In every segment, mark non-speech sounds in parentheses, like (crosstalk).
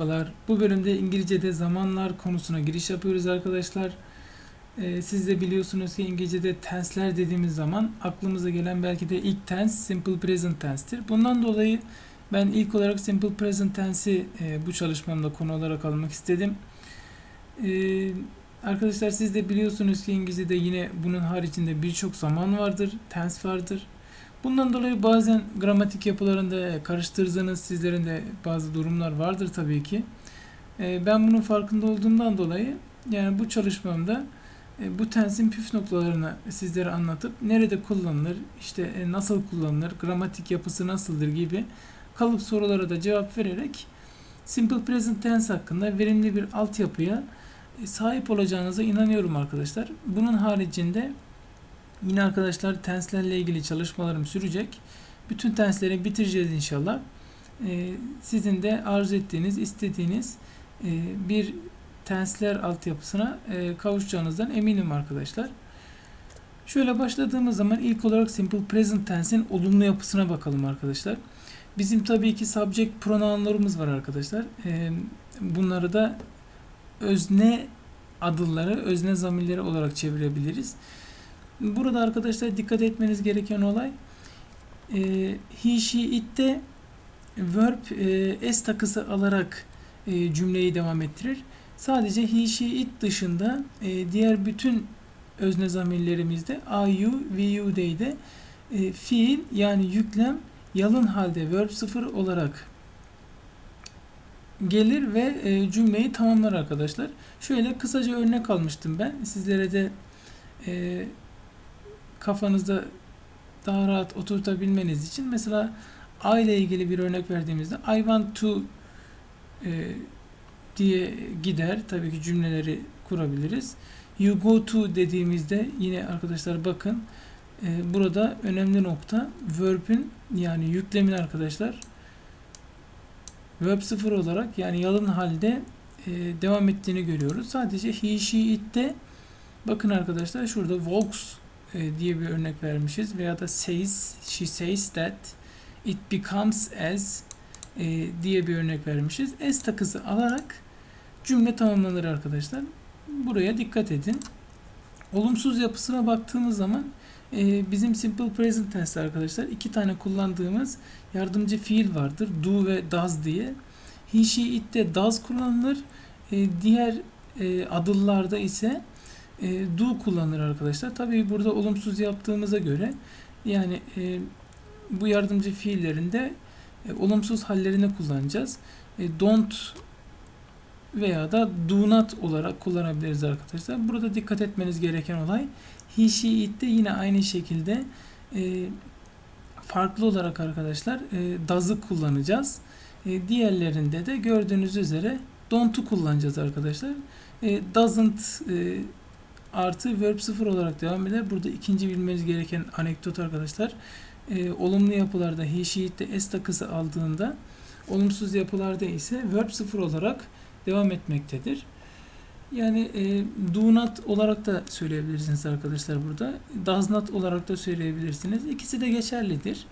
Merhabalar. Bu bölümde İngilizce'de zamanlar konusuna giriş yapıyoruz arkadaşlar. Ee, siz de biliyorsunuz ki İngilizce'de tense'ler dediğimiz zaman aklımıza gelen belki de ilk tense simple present tense'tir. Bundan dolayı ben ilk olarak simple present tense'i e, bu çalışmamda konu olarak almak istedim. Ee, arkadaşlar siz de biliyorsunuz ki İngilizce'de yine bunun haricinde birçok zaman vardır, tense vardır. Bundan dolayı bazen gramatik yapılarında karıştırdığınız sizlerin de bazı durumlar vardır tabii ki. Ee, Ben bunun farkında olduğumdan dolayı yani bu çalışmamda e, bu tensin püf noktalarını sizlere anlatıp nerede kullanılır, işte e, nasıl kullanılır, gramatik yapısı nasıldır gibi kalıp sorulara da cevap vererek Simple Present Tense hakkında verimli bir altyapıya e, sahip olacağınıza inanıyorum arkadaşlar. Bunun haricinde Yine arkadaşlar tenslerle ilgili çalışmalarım sürecek. Bütün tensleri bitireceğiz inşallah. Ee, sizin de arzu ettiğiniz, istediğiniz e, bir tensler altyapısına e, kavuşacağınızdan eminim arkadaşlar. Şöyle başladığımız zaman ilk olarak Simple Present Tense'in olumlu yapısına bakalım arkadaşlar. Bizim tabii ki subject pronounlarımız var arkadaşlar. Ee, bunları da özne adılları, özne zamirleri olarak çevirebiliriz. Burada arkadaşlar dikkat etmeniz gereken olay e, he, she, it'te verb e, s takısı alarak e, cümleyi devam ettirir. Sadece he, she, it dışında e, diğer bütün özne zamirlerimizde I, you, we, you, they'de e, fiil yani yüklem yalın halde verb sıfır olarak gelir ve e, cümleyi tamamlar arkadaşlar. Şöyle kısaca örnek almıştım ben. Sizlere de e, kafanızda daha rahat oturtabilmeniz için mesela I ile ilgili bir örnek verdiğimizde I want to e, diye gider. Tabii ki cümleleri kurabiliriz. You go to dediğimizde yine arkadaşlar bakın e, burada önemli nokta verb'in yani yüklemin arkadaşlar verb sıfır olarak yani yalın halde e, devam ettiğini görüyoruz. Sadece he, she, it'te bakın arkadaşlar şurada walks e, diye bir örnek vermişiz veya da says, she says that it becomes as e, diye bir örnek vermişiz. As takısı alarak cümle tamamlanır arkadaşlar. Buraya dikkat edin. Olumsuz yapısına baktığımız zaman e, bizim simple present tense arkadaşlar iki tane kullandığımız yardımcı fiil vardır. Do ve does diye. He, she, it'te does kullanılır. E, diğer e, adıllarda ise e, do kullanır arkadaşlar. Tabii burada olumsuz yaptığımıza göre yani e, bu yardımcı fiillerinde e, olumsuz hallerini kullanacağız. E, don't veya da do not olarak kullanabiliriz arkadaşlar. Burada dikkat etmeniz gereken olay he, she, it'te yine aynı şekilde e, farklı olarak arkadaşlar e, does'ı kullanacağız. E, diğerlerinde de gördüğünüz üzere don't'u kullanacağız arkadaşlar. E, doesn't e, artı verb sıfır olarak devam eder. Burada ikinci bilmeniz gereken anekdot arkadaşlar. E, olumlu yapılarda he, she, it'te s takısı aldığında olumsuz yapılarda ise verb sıfır olarak devam etmektedir. Yani e, do not olarak da söyleyebilirsiniz arkadaşlar burada. Does not olarak da söyleyebilirsiniz. İkisi de geçerlidir.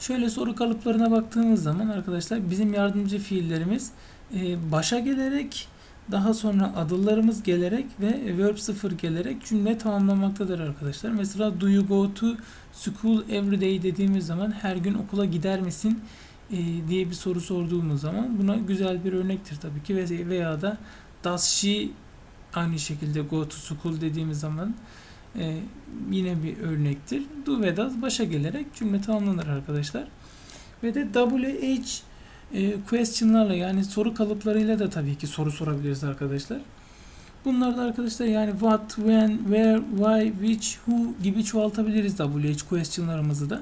Şöyle soru kalıplarına baktığımız zaman arkadaşlar bizim yardımcı fiillerimiz e, başa gelerek daha sonra adıllarımız gelerek ve verb sıfır gelerek cümle tamamlamaktadır arkadaşlar. Mesela do you go to school every day dediğimiz zaman her gün okula gider misin e, diye bir soru sorduğumuz zaman buna güzel bir örnektir tabii ki Ve- veya da does she aynı şekilde go to school dediğimiz zaman e, yine bir örnektir. Do ve does başa gelerek cümle tamamlanır arkadaşlar. Ve de WH e, question'larla yani soru kalıplarıyla da tabii ki soru sorabiliriz arkadaşlar. Bunlar da arkadaşlar yani what, when, where, why, which, who gibi çoğaltabiliriz WH question'larımızı da.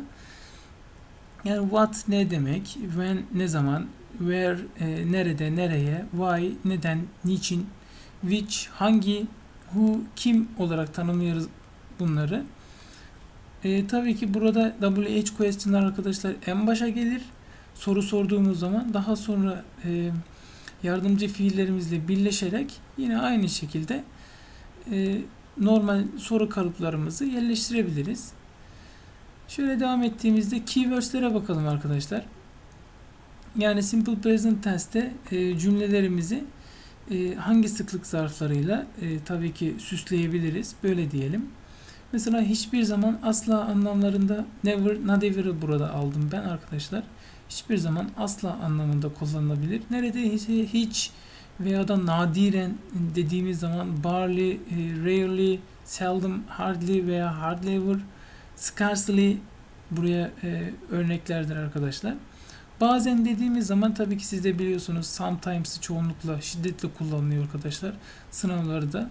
Yani what ne demek, when ne zaman, where e, nerede, nereye, why neden, niçin, which hangi, who kim olarak tanımlıyoruz bunları. E, tabii ki burada WH question'lar arkadaşlar en başa gelir soru sorduğumuz zaman daha sonra e, yardımcı fiillerimizle birleşerek yine aynı şekilde e, normal soru kalıplarımızı yerleştirebiliriz. Şöyle devam ettiğimizde keywords'lere bakalım arkadaşlar. Yani simple present tense'te e, cümlelerimizi e, hangi sıklık zarflarıyla e, tabii ki süsleyebiliriz. Böyle diyelim. Mesela hiçbir zaman asla anlamlarında never, not ever'ı burada aldım ben arkadaşlar. Hiçbir zaman asla anlamında kullanılabilir. Neredeyse hiç veya da nadiren dediğimiz zaman barely, e, rarely, seldom, hardly veya hardly ever, scarcely buraya e, örneklerdir arkadaşlar. Bazen dediğimiz zaman tabii ki siz de biliyorsunuz sometimes'ı çoğunlukla şiddetle kullanılıyor arkadaşlarda. Sınavlarda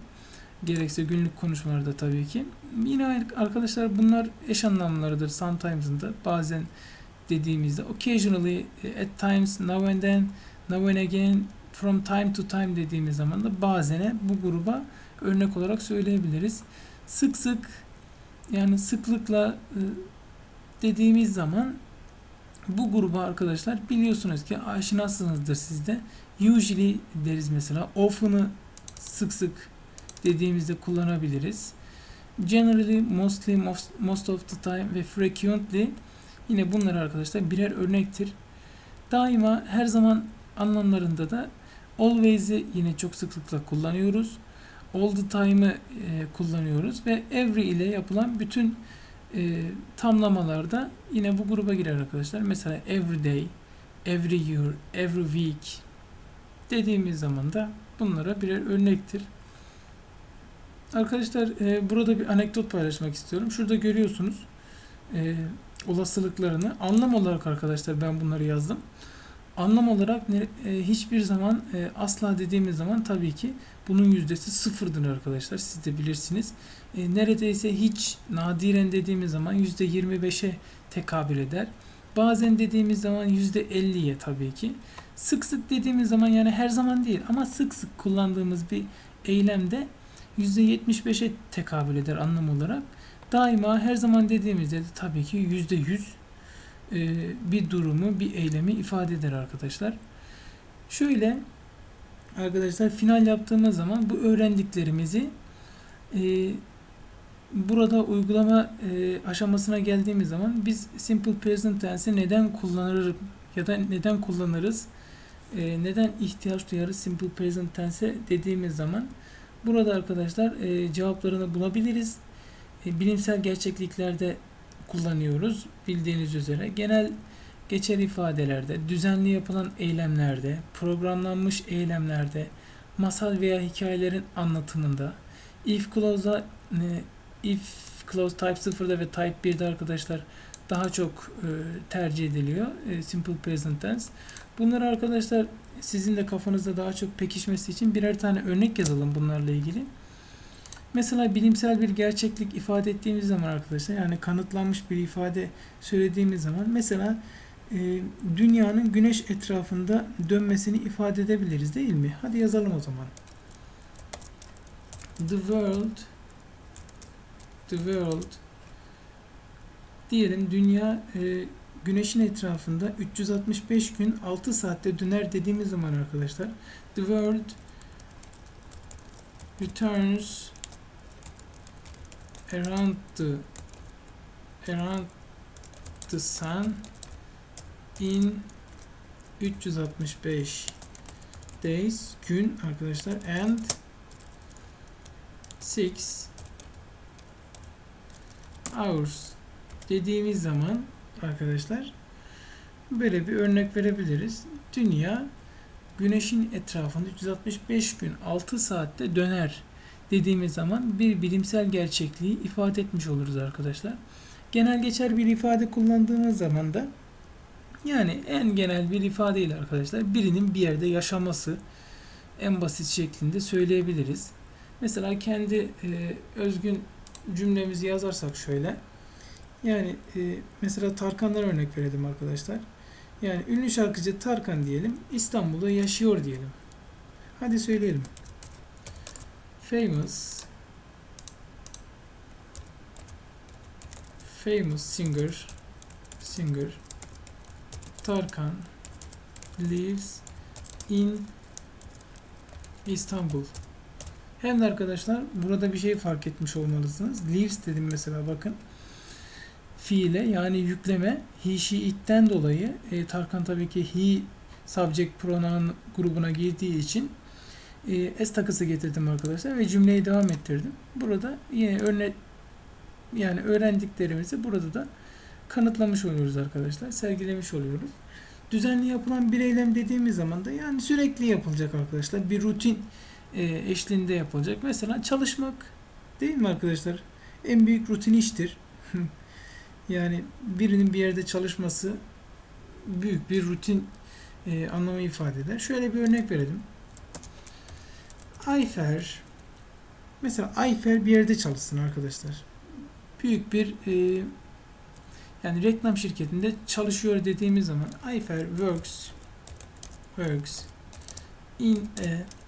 gerekse günlük konuşmalarda tabii ki. Yine arkadaşlar bunlar eş anlamlarıdır sometimes'ın da. Bazen dediğimizde occasionally, at times, now and then, now and again, from time to time dediğimiz zaman da bazene bu gruba örnek olarak söyleyebiliriz. Sık sık yani sıklıkla e, dediğimiz zaman bu gruba arkadaşlar biliyorsunuz ki aşinasınızdır sizde. Usually deriz mesela. Often'ı sık sık dediğimizde kullanabiliriz. Generally, mostly, most, most of the time ve frequently yine bunlar arkadaşlar birer örnektir. Daima her zaman anlamlarında da always'i yine çok sıklıkla kullanıyoruz. All the time'ı e, kullanıyoruz ve every ile yapılan bütün e, tamlamalarda yine bu gruba girer arkadaşlar. Mesela every day, every year, every week dediğimiz zaman da bunlara birer örnektir. Arkadaşlar e, burada bir anekdot paylaşmak istiyorum. Şurada görüyorsunuz e, olasılıklarını. Anlam olarak arkadaşlar ben bunları yazdım. Anlam olarak e, hiçbir zaman e, asla dediğimiz zaman tabii ki bunun yüzdesi sıfırdır arkadaşlar. Siz de bilirsiniz. E, neredeyse hiç nadiren dediğimiz zaman yüzde 25'e tekabül eder. Bazen dediğimiz zaman yüzde 50'ye tabii ki. Sık sık dediğimiz zaman yani her zaman değil ama sık sık kullandığımız bir eylemde yüzde 75'e tekabül eder anlam olarak. Daima her zaman dediğimizde de tabii ki yüzde 100 e, bir durumu, bir eylemi ifade eder arkadaşlar. Şöyle arkadaşlar final yaptığımız zaman bu öğrendiklerimizi e, burada uygulama e, aşamasına geldiğimiz zaman biz simple present tense'i neden kullanır ya da neden kullanırız? E, neden ihtiyaç duyarız simple present tense dediğimiz zaman burada arkadaşlar e, cevaplarını bulabiliriz. E, bilimsel gerçekliklerde kullanıyoruz bildiğiniz üzere. Genel geçer ifadelerde, düzenli yapılan eylemlerde, programlanmış eylemlerde, masal veya hikayelerin anlatımında, if clause'a e, if clause type 0'da ve type 1'de arkadaşlar daha çok e, tercih ediliyor. E, simple present tense. Bunları arkadaşlar sizin de kafanızda daha çok pekişmesi için birer tane örnek yazalım bunlarla ilgili. Mesela bilimsel bir gerçeklik ifade ettiğimiz zaman arkadaşlar yani kanıtlanmış bir ifade söylediğimiz zaman mesela e, dünyanın güneş etrafında dönmesini ifade edebiliriz değil mi? Hadi yazalım o zaman. The world the world diyelim dünya e, güneşin etrafında 365 gün 6 saatte döner dediğimiz zaman arkadaşlar the world returns around the around the sun in 365 days gün arkadaşlar and 6 hours dediğimiz zaman arkadaşlar böyle bir örnek verebiliriz. Dünya güneşin etrafında 365 gün 6 saatte döner dediğimiz zaman bir bilimsel gerçekliği ifade etmiş oluruz arkadaşlar. Genel geçer bir ifade kullandığımız zaman da yani en genel bir ifadeyle arkadaşlar birinin bir yerde yaşaması en basit şeklinde söyleyebiliriz. Mesela kendi e, özgün cümlemizi yazarsak şöyle. Yani e, mesela Tarkan'dan örnek verelim arkadaşlar. Yani ünlü şarkıcı Tarkan diyelim. İstanbul'da yaşıyor diyelim. Hadi söyleyelim. Famous famous singer singer Tarkan lives in İstanbul. Hem de arkadaşlar burada bir şey fark etmiş olmalısınız. Lives dedim mesela bakın. Fiile yani yükleme he she it'ten dolayı e, Tarkan tabii ki he subject pronoun grubuna girdiği için e, s takısı getirdim arkadaşlar ve cümleyi devam ettirdim. Burada yine örnek yani öğrendiklerimizi burada da kanıtlamış oluyoruz arkadaşlar. Sergilemiş oluyoruz. Düzenli yapılan bir eylem dediğimiz zaman da yani sürekli yapılacak arkadaşlar. Bir rutin e, eşliğinde yapılacak. Mesela çalışmak değil mi arkadaşlar? En büyük rutin iştir. (laughs) yani birinin bir yerde çalışması büyük bir rutin e, anlamı ifade eder. Şöyle bir örnek verelim. Ayfer mesela Ayfer bir yerde çalışsın arkadaşlar. Büyük bir e, yani reklam şirketinde çalışıyor dediğimiz zaman Ayfer works works in a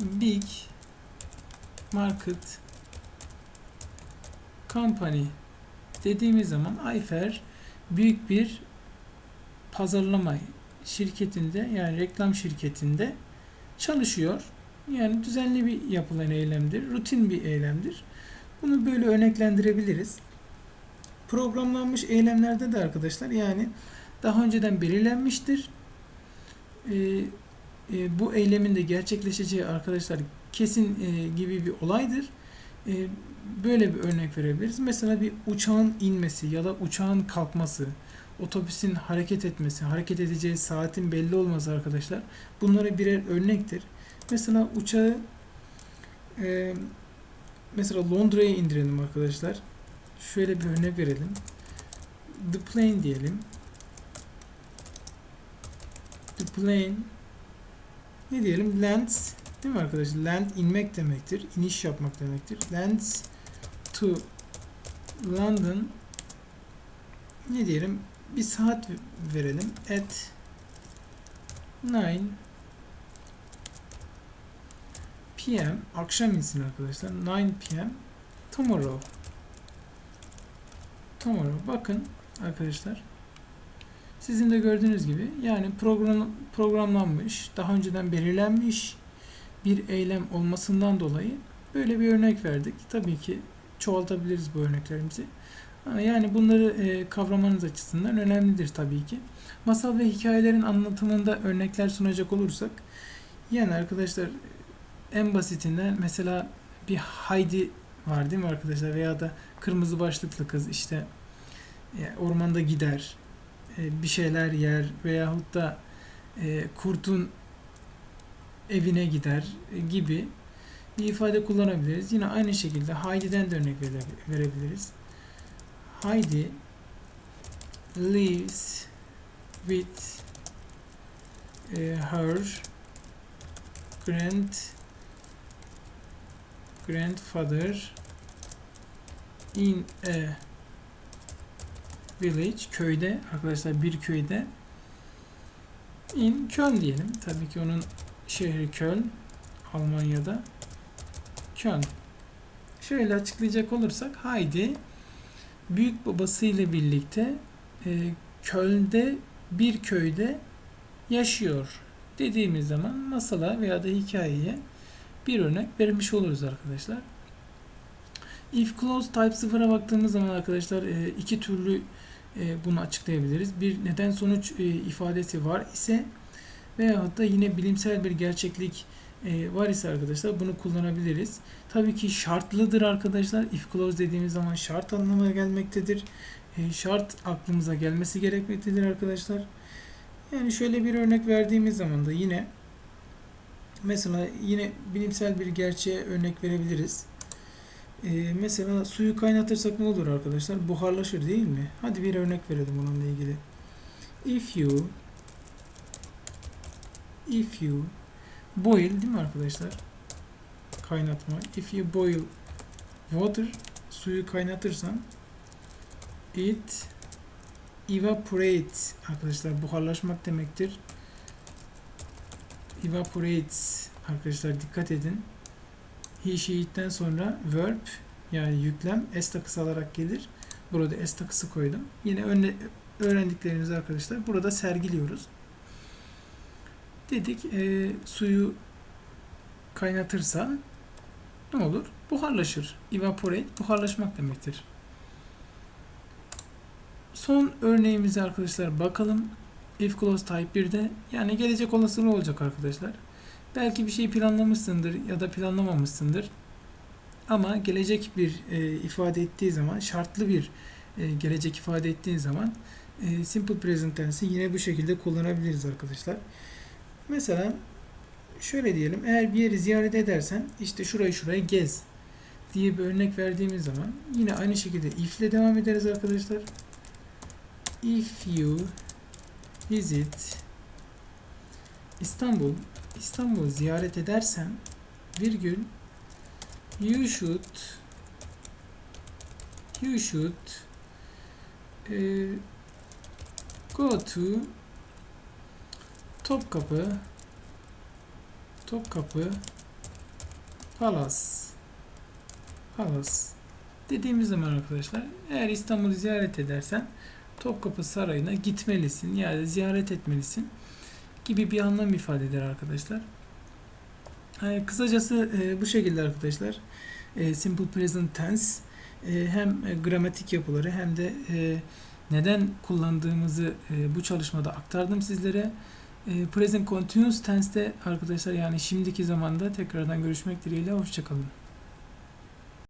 big market company dediğimiz zaman Ayfer büyük bir pazarlama şirketinde yani reklam şirketinde çalışıyor. Yani düzenli bir yapılan eylemdir. Rutin bir eylemdir. Bunu böyle örneklendirebiliriz. Programlanmış eylemlerde de arkadaşlar yani daha önceden belirlenmiştir. Ee, e, bu eylemin de gerçekleşeceği arkadaşlar kesin e, gibi bir olaydır. E, böyle bir örnek verebiliriz. Mesela bir uçağın inmesi ya da uçağın kalkması, otobüsün hareket etmesi, hareket edeceği saatin belli olması arkadaşlar. Bunlara birer örnektir. Mesela uçağı e, mesela Londra'ya indirelim arkadaşlar. Şöyle bir örnek verelim. The plane diyelim. The plane ne diyelim? Lands değil mi arkadaşlar? Land inmek demektir. iniş yapmak demektir. Lands to London ne diyelim? Bir saat verelim. At 9 p.m. akşam insin arkadaşlar. 9 p.m. tomorrow. Tomorrow. Bakın arkadaşlar. Sizin de gördüğünüz gibi yani program programlanmış, daha önceden belirlenmiş bir eylem olmasından dolayı böyle bir örnek verdik. Tabii ki çoğaltabiliriz bu örneklerimizi. Yani bunları e, kavramanız açısından önemlidir tabii ki. Masal ve hikayelerin anlatımında örnekler sunacak olursak yani arkadaşlar en basitinden mesela bir Haydi var değil mi arkadaşlar veya da kırmızı başlıklı kız işte e, ormanda gider e, bir şeyler yer veyahut da kurtun evine gider gibi bir ifade kullanabiliriz. Yine aynı şekilde Heidi'den de örnek verebiliriz. Heidi lives with her grand grandfather in a village köyde arkadaşlar bir köyde in Köln diyelim. Tabii ki onun şehri Köln Almanya'da Köln. Şöyle açıklayacak olursak Heidi büyük babasıyla birlikte e, Köln'de bir köyde yaşıyor dediğimiz zaman masala veya da hikayeye bir örnek vermiş oluruz arkadaşlar. If clause type 0'a baktığımız zaman arkadaşlar e, iki türlü e, bunu açıklayabiliriz. Bir neden sonuç e, ifadesi var ise veyahut da yine bilimsel bir gerçeklik var ise arkadaşlar bunu kullanabiliriz. Tabii ki şartlıdır arkadaşlar. If clause dediğimiz zaman şart anlamına gelmektedir. Şart aklımıza gelmesi gerekmektedir arkadaşlar. Yani şöyle bir örnek verdiğimiz zaman da yine mesela yine bilimsel bir gerçeğe örnek verebiliriz. Ee, mesela suyu kaynatırsak ne olur arkadaşlar? Buharlaşır değil mi? Hadi bir örnek verelim bununla ilgili. If you if you boil değil mi arkadaşlar? Kaynatma. If you boil water suyu kaynatırsan it evaporates arkadaşlar buharlaşmak demektir. Evaporates arkadaşlar dikkat edin. He, she'den sonra verb yani yüklem s takısı alarak gelir. Burada s takısı koydum. Yine önle, öğrendiklerimizi arkadaşlar burada sergiliyoruz. Dedik e, suyu kaynatırsan ne olur? Buharlaşır. Evaporate buharlaşmak demektir. Son örneğimize arkadaşlar bakalım. if clause type 1'de yani gelecek olasılığı olacak arkadaşlar. Belki bir şey planlamışsındır ya da planlamamışsındır. Ama gelecek bir e, ifade ettiği zaman, şartlı bir e, gelecek ifade ettiği zaman e, simple present tense'i yine bu şekilde kullanabiliriz arkadaşlar. Mesela şöyle diyelim eğer bir yeri ziyaret edersen işte şurayı şurayı gez diye bir örnek verdiğimiz zaman yine aynı şekilde if ile devam ederiz arkadaşlar. If you visit İstanbul İstanbul ziyaret edersen virgül you should you should e, go to Topkapı Topkapı Palace Palace dediğimiz zaman arkadaşlar eğer İstanbul'u ziyaret edersen Topkapı Sarayı'na gitmelisin yani ziyaret etmelisin gibi bir anlam ifade eder arkadaşlar. E, kısacası e, bu şekilde arkadaşlar. E, simple present tense e, hem e, gramatik yapıları hem de e, neden kullandığımızı e, bu çalışmada aktardım sizlere. E, present continuous tense'te arkadaşlar yani şimdiki zamanda tekrardan görüşmek dileğiyle hoşçakalın.